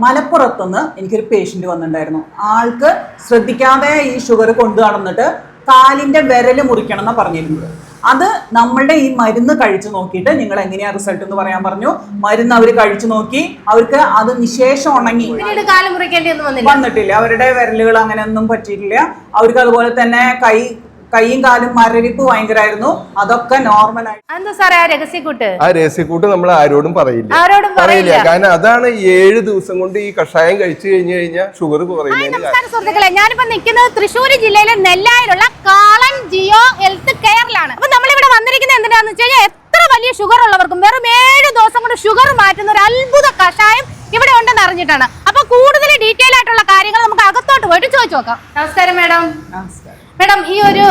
മലപ്പുറത്തുനിന്ന് എനിക്കൊരു പേഷ്യന്റ് വന്നിട്ടുണ്ടായിരുന്നു. ആൾക്ക് ശ്രദ്ധിക്കാതെ ഈ ഷുഗർ കൊണ്ടു നടന്നിട്ട് കാലിന്റെ വിരൽ മുറിക്കണം എന്നാണ് പറഞ്ഞിരുന്നത്. അത് നമ്മളുടെ ഈ മരുന്ന് കഴിച്ചു നോക്കിയിട്ട് നിങ്ങൾ എങ്ങനെയാ റിസൾട്ട് എന്ന് പറയാൻ പറഞ്ഞു. മരുന്ന് അവർ കഴിച്ചു നോക്കി. അവർക്ക് അത് നിശേഷം ഉണങ്ങി. വന്നിട്ടില്ല. അവരുടെ വിരലുകൾ അങ്ങനെയൊന്നും പറ്റിയിട്ടില്ല. അവർക്ക് അതുപോലെ തന്നെ കൈ കൈയും കാലും മരവിപ്പ് ഭയങ്കരമായിരുന്നു അതൊക്കെ എന്താ സാറേ ആ രഹസ്യക്കൂട്ട് ആ രഹസ്യക്കൂട്ട് നമ്മൾ ആരോടും പറയില്ല. ആരോടും പറയില്ല? കാരണം അതാണ് ഏഴ് ദിവസം കൊണ്ട് ഈ കഷായം കഴിച്ചു കഴിഞ്ഞു കഴിഞ്ഞാൽ ഷുഗർ കുറയുന്നത് സുഹൃത്തുക്കളെ. ഞാനിപ്പോ നിൽക്കുന്നത് തൃശ്ശൂർ ജില്ലയിലെ നെല്ലായിലുള്ള കാളൻ ജിയോ ഹെൽത്ത് കെയറിലാണ്. അപ്പൊ നമ്മളിവിടെ വന്നിരിക്കുന്നത് എന്തിനാന്ന് വെച്ച് കഴിഞ്ഞാൽ എത്ര വലിയ ഷുഗർ ഉള്ളവർക്കും വെറും ഏഴ് ദിവസം കൊണ്ട് ഷുഗർ മാറ്റുന്ന ഒരു അത്ഭുത കഷായം ഇവിടെ ഉണ്ടെന്ന് അറിഞ്ഞിട്ടാണ്. അപ്പൊ കൂടുതൽ ഡീറ്റെയിൽ ആയിട്ടുള്ള കാര്യങ്ങൾ നമുക്ക് അകത്തോട്ട് പോയിട്ട് ചോദിച്ചു നോക്കാം. നമസ്കാരം മാഡം. നമസ്കാരം. മാഡം ഈ ഒരു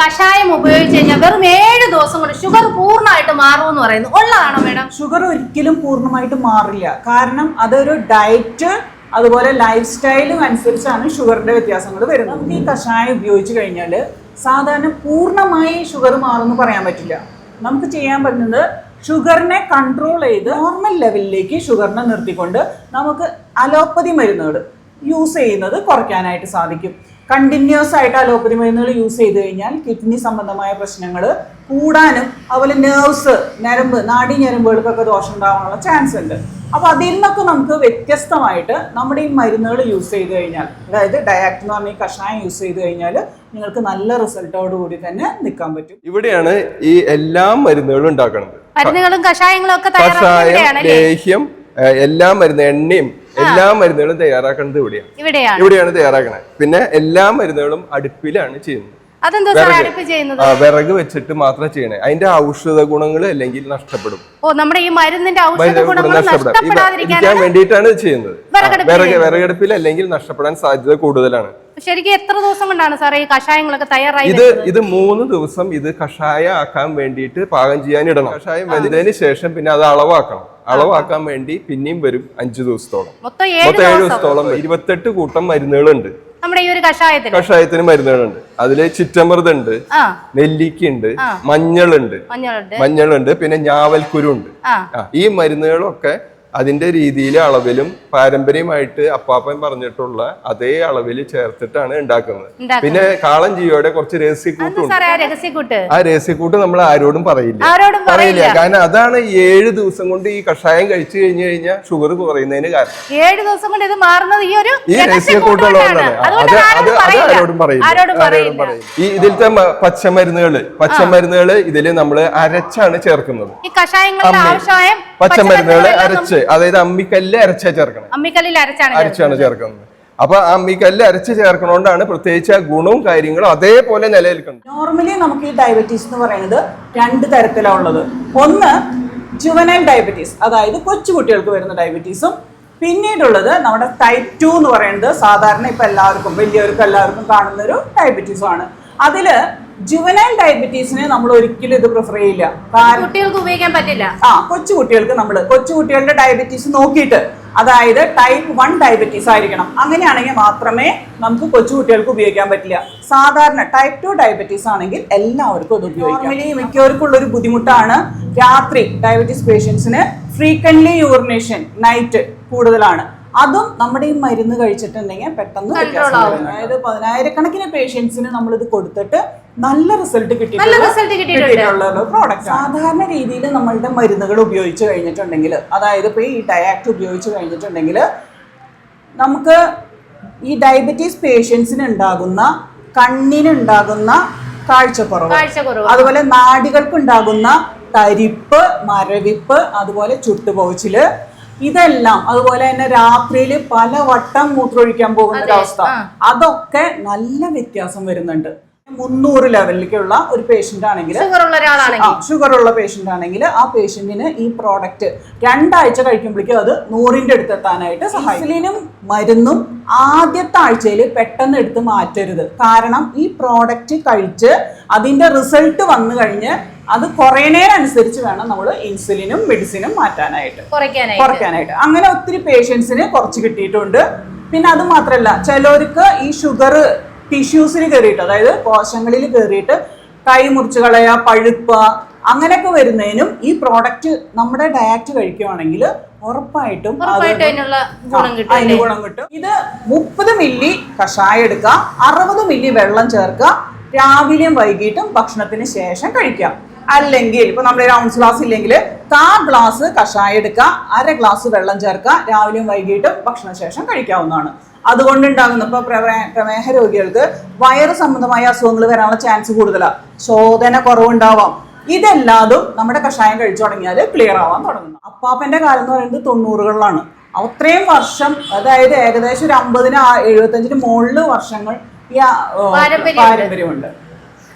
കഷായം ഉപയോഗിച്ച് കഴിഞ്ഞാൽ വെറും ഏഴ് ദിവസം കൊണ്ട് ഷുഗർ പൂർണമായിട്ട് മാറും എന്ന് പറയുന്നു. ഉള്ളതാണോ മേഡം ഷുഗർ ഒരിക്കലും പൂർണമായിട്ട് മാറില്ല. കാരണം അതൊരു ഡയറ്റ് അതുപോലെ ലൈഫ് സ്റ്റൈലും അനുസരിച്ചാണ് ഷുഗറിന്റെ വ്യത്യാസങ്ങൾ വരുന്നത്. നമുക്ക് ഈ കഷായം ഉപയോഗിച്ച് കഴിഞ്ഞാൽ സാധാരണ പൂർണമായി ഷുഗർ മാറുമെന്ന് പറയാൻ പറ്റില്ല. നമുക്ക് ചെയ്യാൻ പറ്റുന്നത് ഷുഗറിനെ കൺട്രോൾ ചെയ്ത് നോർമൽ ലെവലിലേക്ക് ഷുഗറിനെ നിർത്തിക്കൊണ്ട് നമുക്ക് അലോപ്പതി മരുന്നുകൾ യൂസ് ചെയ്യുന്നത് കുറയ്ക്കാനായിട്ട് സാധിക്കും. കണ്ടിന്യൂസ് ആയിട്ട് അലോപ്പതി മരുന്നുകൾ യൂസ് ചെയ്ത് കഴിഞ്ഞാൽ കിഡ്നി സംബന്ധമായ പ്രശ്നങ്ങൾ കൂടാനും അതുപോലെ നേഴ്സ് ഞരമ്പ് നാടി ഞരമ്പുകൾക്കൊക്കെ ദോഷം ഉണ്ടാകാനുള്ള ചാൻസ് ഉണ്ട്. അപ്പോൾ അതിൽ നിന്നൊക്കെ നമുക്ക് വ്യത്യസ്തമായിട്ട് നമ്മുടെ ഈ മരുന്നുകൾ യൂസ് ചെയ്ത് കഴിഞ്ഞാൽ അതായത് ഡയാക്ട് എന്ന് പറഞ്ഞ ഈ കഷായം യൂസ് ചെയ്ത് കഴിഞ്ഞാൽ നിങ്ങൾക്ക് നല്ല റിസൾട്ടോട് കൂടി തന്നെ നിൽക്കാൻ പറ്റും. ഇവിടെയാണ് ഈ എല്ലാ മരുന്നുകളും ഉണ്ടാക്കുന്നത്. മരുന്നുകളും കഷായങ്ങളും ഒക്കെ കഷായം ലേഹ്യം എല്ലാ മരുന്ന് എണ്ണയും എല്ലാ മരുന്നുകളും തയ്യാറാക്കുന്നത് ഇവിടെയാണ്. ഇവിടെയാണ്. തയ്യാറാക്കുന്നത് പിന്നെ എല്ലാ മരുന്നുകളും അടുപ്പിലാണ് ചെയ്യുന്നത്. വിറക്. വെച്ചിട്ട് മാത്രം ചെയ്യണേ. അതിന്റെ ഔഷധ ഗുണങ്ങൾ അല്ലെങ്കിൽ നഷ്ടപ്പെടും. ഓ നമ്മുടെ ഈ മരുന്നിന്റെ ഔഷധ ഗുണങ്ങൾ വേണ്ടിയിട്ടാണ് ചെയ്യുന്നത്. വിറക്. വിറകടുപ്പിൽ അല്ലെങ്കിൽ നഷ്ടപ്പെടാൻ സാധ്യത കൂടുതലാണ്. ശരിക്കും എത്ര ദിവസം കൊണ്ടാണ് സാറേ ഈ കഷായങ്ങളൊക്കെ തയ്യാറായി ഇത് ഇത് മൂന്ന് ദിവസം ഇത് കഷായ ആക്കാൻ വേണ്ടിയിട്ട് പാകം ചെയ്യാൻ ഇടണം. കഷായം വെന്തതിന് ശേഷം പിന്നെ അത് അളവാക്കണം. അളവാക്കാൻ വേണ്ടി പിന്നെയും വരും അഞ്ചു ദിവസത്തോളം. മൊത്തം ഏഴ് ദിവസത്തോളം ഇരുപത്തെട്ട് കൂട്ടം മരുന്നുകളുണ്ട്. നമ്മുടെ ഈ ഒരു കഷായത്തിന്? കഷായത്തിന് മരുന്നുകളുണ്ട്. അതിൽ ചിറ്റമൃതുണ്ട് ഉണ്ട് നെല്ലിക്കുണ്ട് മഞ്ഞളുണ്ട്. മഞ്ഞളുണ്ട്. മഞ്ഞളുണ്ട് പിന്നെ ഞാവൽക്കുരു ഉണ്ട് ഈ മരുന്നുകളൊക്കെ അതിന്റെ രീതിയിലെ അളവിലും പാരമ്പര്യമായിട്ട് അപ്പാപ്പൻ പറഞ്ഞിട്ടുള്ള അതേ അളവിൽ ചേർത്തിട്ടാണ് ഉണ്ടാക്കുന്നത്. പിന്നെ കാളൻ ജിയോടെ കുറച്ച് എന്താ രഹസ്യക്കൂട്ടുണ്ട് ആ രഹസ്യക്കൂട്ട് ആ രഹസ്യക്കൂട്ട് നമ്മൾ ആരോടും പറയില്ല. പറയില്ല. കാരണം അതാണ് ഏഴ് ദിവസം കൊണ്ട് ഈ കഷായം കഴിച്ചു കഴിഞ്ഞു കഴിഞ്ഞാൽ ഷുഗർ കുറയുന്നതിന് കാരണം. ഏഴ് ദിവസം കൊണ്ട് ഇത് മാറുന്നത് ഈ ഒരു ഈ രഹസ്യക്കൂട്ട് രഹസ്യക്കൂട്ടുള്ളതാണ് അത് അത് അത്. ആരോടും പറയില്ല. ആരോടും പറയില്ല. ഈ ഇതിലത്തെ പച്ചമരുന്നുകൾ പച്ചമരുന്നുകൾ ഇതിൽ നമ്മൾ അരച്ചാണ് ചേർക്കുന്നത്. ഈ കഷായങ്ങളുടെ ആവശ്യമായ പച്ചമരുന്നുകൾ അരച്ച് അതായത് അമ്മിക്കല്ല് അരച്ച ചേർക്കണം അമ്മിക്കല്ലിൽ അരച്ചാണ് അരച്ചാണ് ചേർക്കുന്നത്. അപ്പൊ ആ അമ്മിക്കല്ല് അരച്ച് ചേർക്കണോണ്ടാണ് പ്രത്യേകിച്ച് ആ ഗുണവും കാര്യങ്ങളും അതേപോലെ നിലനിൽക്കുന്നത്. നോർമലി നമുക്ക് ഈ ഡയബറ്റീസ് എന്ന് പറയുന്നത് രണ്ട് തരത്തിലാണ് ഉള്ളത്. ഒന്ന് ജുവനൈൽ ഡയബറ്റീസ് അതായത് കൊച്ചു കുട്ടികൾക്ക് വരുന്ന ഡയബറ്റീസും പിന്നീടുള്ളത് നമ്മുടെ ടൈപ്പ് ടു എന്ന് പറയുന്നത് സാധാരണ ഇപ്പൊ എല്ലാവർക്കും വലിയവർക്കും എല്ലാവർക്കും കാണുന്ന ഒരു ഡയബറ്റീസും ആണ്. അതിൽ ജുവനൈൽ ഡയബറ്റീസിന് നമ്മൾ ഒരിക്കലും ഇത് പ്രിഫർ ചെയ്യില്ല. കുട്ടികൾക്ക് ഉപയോഗിക്കാൻ പറ്റില്ല. ആ കൊച്ചു കുട്ടികൾക്ക് നമ്മൾ കൊച്ചു കുട്ടികളുടെ ഡയബറ്റീസ് നോക്കിയിട്ട്. അതായത് ടൈപ്പ് വൺ ഡയബറ്റീസ് ആയിരിക്കണം. അങ്ങനെയാണെങ്കിൽ മാത്രമേ നമുക്ക് കൊച്ചുകുട്ടികൾക്ക് ഉപയോഗിക്കാൻ പറ്റില്ല. സാധാരണ ടൈപ്പ് ടു ഡയബറ്റീസ് ആണെങ്കിൽ എല്ലാവർക്കും അത് ഉപയോഗിക്കാം. നോർമലി മിക്കവർക്കും ഉള്ള ഒരു ബുദ്ധിമുട്ടാണ് രാത്രി ഡയബറ്റീസ് പേഷ്യൻസിന് ഫ്രീക്വൻലി യൂറിനേഷൻ നൈറ്റ് കൂടുതലാണ്. അതും നമ്മുടെ ഈ മരുന്ന് കഴിച്ചിട്ടുണ്ടെങ്കിൽ പെട്ടെന്ന് വ്യത്യാസം. അതായത് പതിനായിരക്കണക്കിന് പേഷ്യൻസിന് നമ്മളിത് ഇത് കൊടുത്തിട്ട് നല്ല റിസൾട്ട്. ഉള്ള പ്രോഡക്റ്റ് സാധാരണ രീതിയിൽ നമ്മളുടെ മരുന്നുകൾ ഉപയോഗിച്ച് കഴിഞ്ഞിട്ടുണ്ടെങ്കിൽ അതായത് ഇപ്പോൾ ഈ ഡയാക്ട് ഉപയോഗിച്ച് കഴിഞ്ഞിട്ടുണ്ടെങ്കിൽ നമുക്ക് ഈ ഡയബറ്റീസ് പേഷ്യൻസിന് ഉണ്ടാകുന്ന കണ്ണിനുണ്ടാകുന്ന കാഴ്ചക്കുറവ് കാഴ്ചക്കുറവ്. അതുപോലെ നാടികൾക്ക് ഉണ്ടാകുന്ന തരിപ്പ് മരവിപ്പ് അതുപോലെ ചുട്ടുപോച്ചിൽ ഇതെല്ലാം അതുപോലെ തന്നെ രാത്രിയിൽ പല വട്ടം മൂത്രമൊഴിക്കാൻ പോകുന്ന ഒരു അവസ്ഥ അതൊക്കെ നല്ല വ്യത്യാസം വരുന്നുണ്ട്. മുന്നൂറ് ലെവലിലേക്കുള്ള ഒരു പേഷ്യന്റ് ആണെങ്കിൽ ഷുഗർ ഉള്ള പേഷ്യന്റ് ആണെങ്കിൽ ആ പേഷ്യന്റിന് ഈ പ്രോഡക്റ്റ് രണ്ടാഴ്ച കഴിക്കുമ്പോഴേക്കും അത് നൂറിന്റെ അടുത്ത് സഹായിക്കും. മരുന്നും ആദ്യത്തെ ആഴ്ചയിൽ പെട്ടെന്ന് എടുത്ത് മാറ്റരുത്. കാരണം ഈ പ്രോഡക്റ്റ് കഴിച്ച് അതിന്റെ റിസൾട്ട് വന്നു കഴിഞ്ഞ് അത് കുറയണേനനുസരിച്ച് വേണം നമ്മൾ ഇൻസുലിനും മെഡിസിനും മാറ്റാനായിട്ട്. കുറയ്ക്കാനായിട്ട്. അങ്ങനെ ഒത്തിരി പേഷ്യൻസിന് കുറച്ച് കിട്ടിയിട്ടുണ്ട്. പിന്നെ അത് മാത്രമല്ല ചിലർക്ക് ഈ ഷുഗർ ടിഷ്യൂസിന് കയറിയിട്ട് അതായത് കോശങ്ങളിൽ കയറിയിട്ട് കൈ മുറിച്ച് കളയുക പഴുപ്പ അങ്ങനെയൊക്കെ വരുന്നതിനും ഈ പ്രോഡക്റ്റ് നമ്മുടെ ഡയറ്റ് കഴിക്കുകയാണെങ്കിൽ ഉറപ്പായിട്ടും അതിന് ഗുണം കിട്ടും. ഇത് മുപ്പത് മില്ലി കഷായം എടുക്കുക അറുപത് മില്ലി വെള്ളം ചേർക്കുക രാവിലെയും വൈകിട്ടും ഭക്ഷണത്തിന് ശേഷം കഴിക്കാം അല്ലെങ്കിൽ ഇപ്പൊ ഒരു ഔൺസ് ഗ്ലാസ് ഇല്ലെങ്കിൽ കാ ഗ്ലാസ് കഷായം എടുക്കുക അര ഗ്ലാസ് വെള്ളം ചേർക്കുക രാവിലെയും വൈകിട്ടും ഭക്ഷണശേഷം കഴിക്കാവുന്നതാണ്. അതുകൊണ്ടുണ്ടാകുന്ന ഇപ്പൊ പ്രമേ- പ്രമേഹ രോഗികൾക്ക് വയറ് സംബന്ധമായ അസുഖങ്ങൾ വരാനുള്ള ചാൻസ് കൂടുതലാണ് ശോധന കുറവുണ്ടാവാം. ഇതെല്ലാതും നമ്മുടെ കഷായം കഴിച്ചു തുടങ്ങിയാൽ ക്ലിയർ ആവാൻ തുടങ്ങുന്നു. അപ്പാപ്പന്റെ കാലം എന്ന് പറയുന്നത് തൊണ്ണൂറുകളിലാണ്. അത്രയും വർഷം അതായത് ഏകദേശം ഒരു അമ്പതിന് എഴുപത്തഞ്ചിന് മുകളിൽ വർഷങ്ങൾ ഈ. പാരമ്പര്യമുണ്ട്.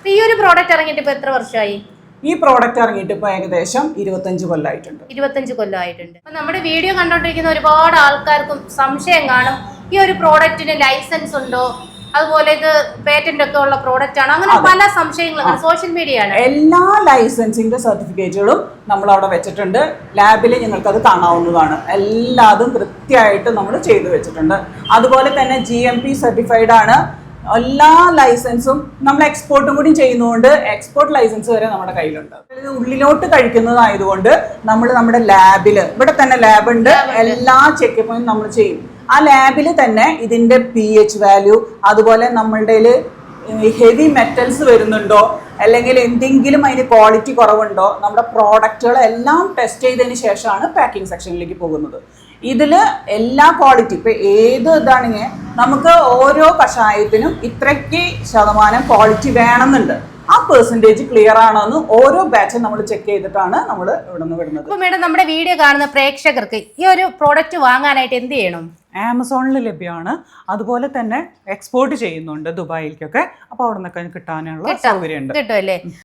ഈ ഒരു പ്രോഡക്റ്റ് ഇറങ്ങിയിട്ട് ഇപ്പൊ എത്ര വർഷമായി? ഈ പ്രോഡക്റ്റ് ഇറങ്ങിയിട്ട് ഇപ്പൊ ഏകദേശം ഇരുപത്തഞ്ച് കൊല്ലമായിട്ടുണ്ട് ഇരുപത്തഞ്ച് കൊല്ലമായിട്ടുണ്ട് അപ്പൊ നമ്മുടെ വീഡിയോ കണ്ടോണ്ടിരിക്കുന്ന ഒരുപാട് ആൾക്കാർക്കും സംശയം കാണും. ഈ ഒരു പ്രോഡക്റ്റിന് ലൈസൻസ് ഉണ്ടോ? അതുപോലെ ഇത് പേറ്റന്റ് ഒക്കെ ഉള്ള പ്രോഡക്റ്റ് ആണോ? അങ്ങനെ പല സംശയങ്ങളും. സോഷ്യൽ മീഡിയ ആണ്. എല്ലാ ലൈസൻസിന്റെ സർട്ടിഫിക്കറ്റുകളും നമ്മൾ അവിടെ വെച്ചിട്ടുണ്ട്. ലാബിൽ നിങ്ങൾക്ക് അത് കാണാവുന്നതാണ്. എല്ലാതും കൃത്യമായിട്ട് നമ്മൾ ചെയ്തു വെച്ചിട്ടുണ്ട്. അതുപോലെ തന്നെ ജി എം പി സർട്ടിഫൈഡ് ആണ്. എല്ലാ ലൈസൻസും നമ്മൾ എക്സ്പോർട്ടും കൂടി ചെയ്യുന്നതുകൊണ്ട് എക്സ്പോർട്ട് ലൈസൻസ് വരെ നമ്മുടെ കയ്യിലുണ്ട്. ഉള്ളിലോട്ട് കഴിക്കുന്നതായതുകൊണ്ട് നമ്മൾ നമ്മുടെ ലാബിൽ ഇവിടെ തന്നെ ലാബ് ഉണ്ട്. എല്ലാ ചെക്കപ്പും നമ്മൾ ചെയ്യും. ആ ലാബിൽ തന്നെ ഇതിന്റെ പി എച്ച് വാല്യൂ അതുപോലെ നമ്മളുടെ ഹെവി മെറ്റൽസ് വരുന്നുണ്ടോ അല്ലെങ്കിൽ എന്തെങ്കിലും അതിന് ക്വാളിറ്റി കുറവുണ്ടോ നമ്മുടെ പ്രോഡക്റ്റുകളെല്ലാം ടെസ്റ്റ് ചെയ്തതിന് ശേഷമാണ് പാക്കിംഗ് സെക്ഷനിലേക്ക് പോകുന്നത്. ഇതിൽ എല്ലാ ക്വാളിറ്റി ഇപ്പം ഏത് ഇതാണെങ്കിൽ നമുക്ക് ഓരോ കഷായത്തിനും ഇത്രയ്ക്ക് ശതമാനം ക്വാളിറ്റി വേണമെന്നുണ്ട്. ആ പെർസെന്റേജ് ക്ലിയർ ആണോ എന്ന് ഓരോ ബാച്ചും നമ്മൾ ചെക്ക് ചെയ്തിട്ടാണ് നമ്മൾ ഇവിടെ നിന്ന് വിടുന്നത് അപ്പോൾ മേഡം നമ്മുടെ വീഡിയോ കാണുന്ന പ്രേക്ഷകർക്ക് ഈ ഒരു പ്രോഡക്റ്റ് വാങ്ങാനായിട്ട് എന്ത് ചെയ്യണം? ആമസോണിൽ ലഭ്യമാണ്. അതുപോലെ തന്നെ എക്സ്പോർട്ട് ചെയ്യുന്നുണ്ട് ദുബായിലേക്കൊക്കെ. അപ്പോൾ അവിടെ നിന്നൊക്കെ കിട്ടാനുള്ള കിട്ടാം. സൗകര്യമുണ്ട്. കിട്ടും അല്ലേ?